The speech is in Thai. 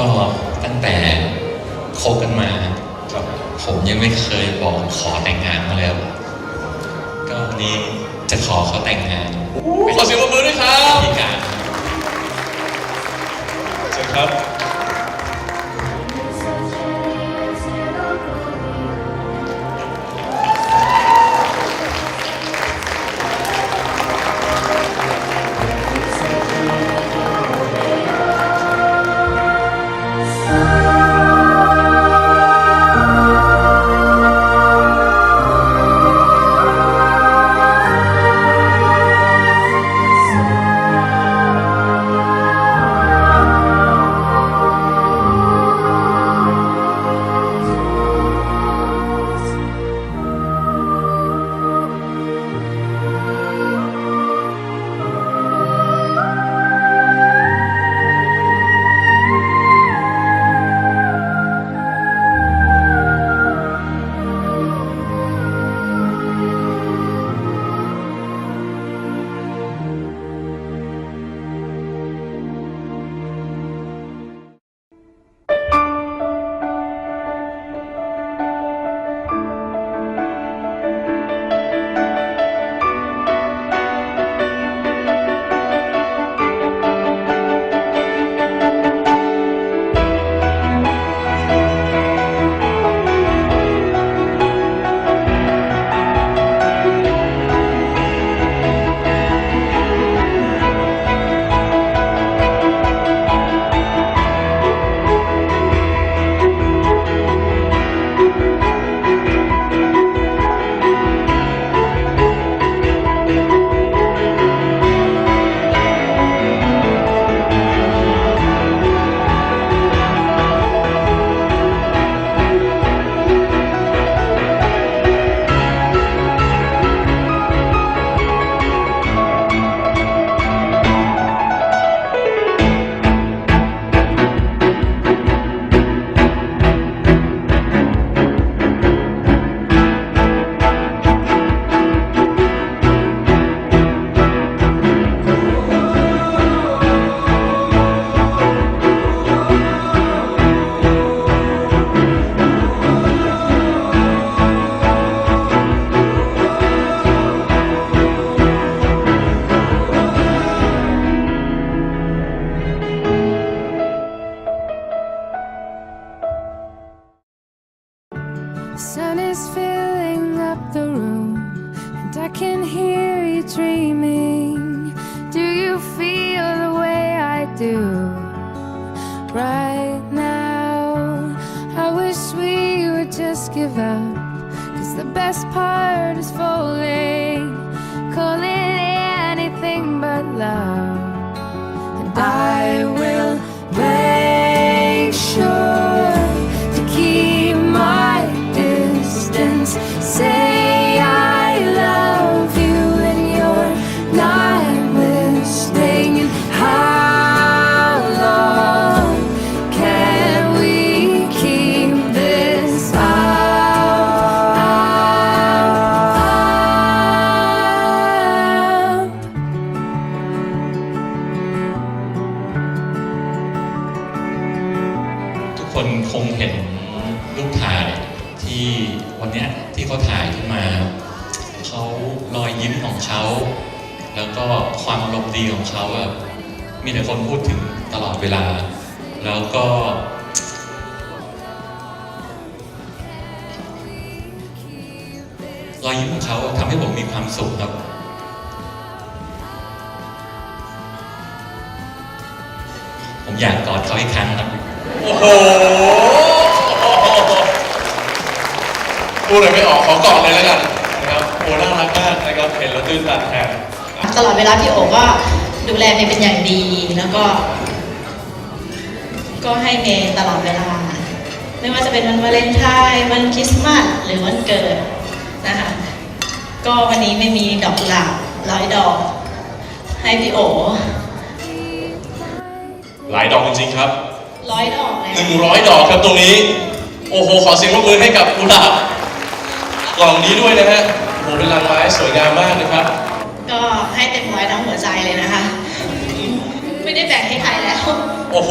ก็ตั้งแต่คบกันมาครับผมยังไม่เคยบอกขอแต่งงานมาเลยก็วันนี้จะขอเขาแต่งงาน The sun is filling up the room, and I can hear you dreaming. Do you feel the way I do right now? I wish we would just give up, cause the best part is falling. Call it anything but love. And I คนคงเห็นรูปถ่ายที่วันนี้ที่เขาถ่ายขึ้นมาเขารอยยิ้มของเขา แล้วก็ความอารมณ์ดีของเขาอะมีแต่คนพูดถึงตลอดเวลา แล้วก็ รอยยิ้มของเขาทำให้ผมมีความสุขครับผมอยากกอดเขาอีกครั้งครับ โอ้โหพูดอะไรไม่ออกขอกอดเลยแล้วกันนะครับโอ้น่ารักมากนะครับเห็นแล้วตื้นตันแทนตลอดเวลาพี่โอก็ดูแลเมย์เป็นอย่างดีแล้วก็ ก็ให้เมย์ตลอดเวลา ไม่ว่าจะเป็นวันวาเลนไทน์วันคริสต์มาสหรือวันเกิดนะคะก็วันนี้ไม่มีดอกกุหลาบร้อยดอก ให้พี่โอหลายดอกจริงๆครับ ร้อยดอกเลยหนึ่งร้อยดอกครับตรงนี้ โอ้โห ขอเสียงปรบมือให้กับกุหลาบกล่องนี้ด้วยนะฮะโอ้โหเป็นลายไม้สวยงามมากนะครับ ก็ให้เต็มร้อยทั้งหัวใจเลยนะคะ ไม่ได้แบ่งให้ใครแล้ว โอ้โห